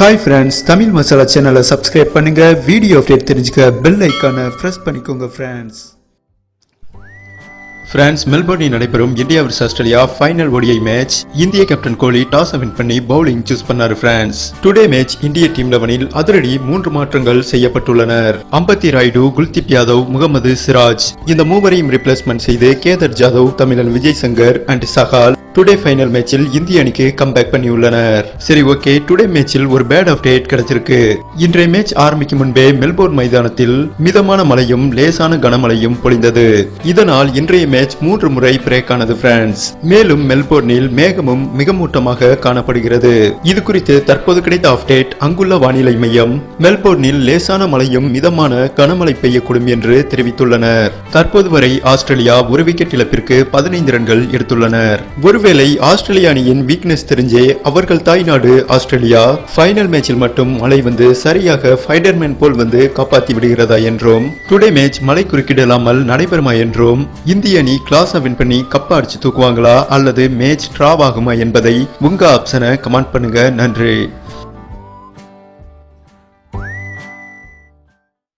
Hi friends Tamil masala சேனலை subscribe பண்ணுங்க. Video update தெரிஞ்சுக்க பெல் ஐக்கானை ப்ரெஸ் பண்ணிக்கோங்க ஃப்ரெண்ட்ஸ் பிரான்ஸ் மெல்போர்னில் நடைபெறும் India versus Australia final ODI match இந்திய கேப்டன் கோலி டாஸ் வின் பண்ணி பவுலிங் சூஸ் பண்ணாரு பிரான்ஸ் டுடே மேட்ச் இந்திய டீம் லெவனில் அதிரடி மூன்று மாற்றங்கள் செய்யப்பட்டுள்ளனர். அம்பத்தி ராய்டு குல்தீப் யாதவ் முகமது சிராஜ். இந்த மூவரையும் ரிப்ளேஸ்மெண்ட் செய்து கேதர் ஜாதவ் தமிழன் Vijay Shankar and Chahal today final மேட்சில் இந்திய அணிக்கு கம்பேக் பண்ணியுள்ளனர். சரி ஓகே டுடே மேட்சில் ஒரு பேட் அப்டேட் கிடைச்சிருக்கு. இன்றைய மேட்ச் ஆரம்பிக்கும் முன்பே மெல்போர்ன் மைதானத்தில் மிதமான மழையும் லேசான கனமழையும் பொழிந்தது. இதனால் இன்றைய மேட்ச் மூன்று முறை பிரேக் ஆனது பிரான்ஸ் மேலும் மெல்போர்னில் மேகமும் மிக மூட்டமாக காணப்படுகிறது. இது குறித்து தற்போது கிடைத்த அப்டேட் அங்குள்ள வானிலை மையம். மெல்போர்னில் லேசான மழையும் மிதமான கனமழை பெய்யக்கூடும் என்று தெரிவித்துள்ளனர். தற்போது வரை ஆஸ்திரேலியா ஒரு விக்கெட் இழப்பிற்கு பதினைந்து ரன்கள் எடுத்துள்ளனர். ஒருவேளை ஆஸ்திரேலிய அணியின் வீக்னஸ் தெரிஞ்சே அவர்கள் தாய்நாடு ஆஸ்திரேலியா ஃபைனல் மேட்சில் மட்டும் மழை வந்து சரியாக ஃபைடர்மேன் போல் வந்து காப்பாற்றி விடுகிறதா என்றும் டுடே மேட்ச் மழை குறுக்கிடலாமல் நடைபெறுமா என்றும் இந்திய அணி கிளாஸ் வின் பண்ணி கப்ப அடிச்சு தூக்குவாங்களா அல்லது மேட்ச் டிராவ் ஆகுமா என்பதை உங்க ஆப்ஷனை கமெண்ட் பண்ணுங்க. நன்றி.